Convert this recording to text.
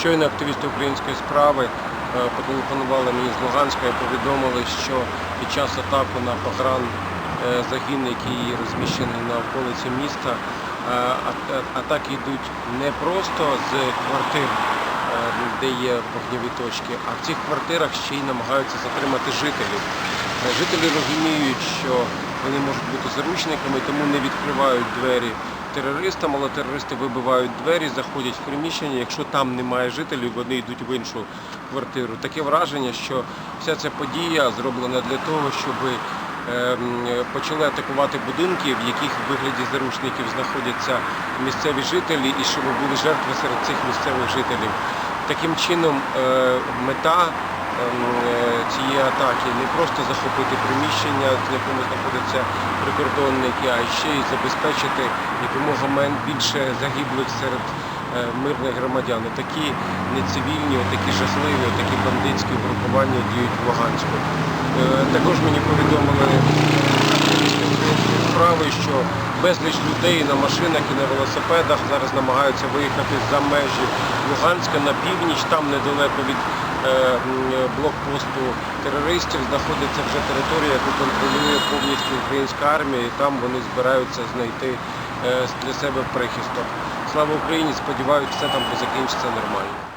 Щойно активісти української справи е, потелефонували мені з Луганська і повідомили, що під час атаку на погран е, загін, який розміщений на околиці міста, е, атаки йдуть не просто з квартир, де є вогневі точки, а в цих квартирах ще й намагаються затримати жителів. Жителі розуміють, що вони можуть бути заручниками, тому не відкривають двері терористам, але терористи вибивають двері, заходять в приміщення. Якщо там немає жителів, вони йдуть в іншу квартиру. Таке враження, що вся ця подія зроблена для того, щоб ем, почали атакувати будинки, в яких в вигляді заручників знаходяться місцеві жителі, і щоб були жертви серед цих місцевих жителів. Таким чином, е, мета цієї атаки не просто захопити приміщення, в якому знаходяться прикордонники, а ще й забезпечити якомога більше загиблих серед е, мирних громадян. Такі нецивільні, такі жахливі, такі бандитські угрупування діють в Луганську. Е, Також мені повідомили справи, що безліч людей на машинах і на велосипедах зараз намагаються виїхати за межі Луганська на північ, там недалеко від е, блокпосту терористів знаходиться вже територія, яку контролює повністю українська армія, і там вони збираються знайти е, для себе прихисток. Слава Україні! Сподіваюся, все там закінчиться нормально.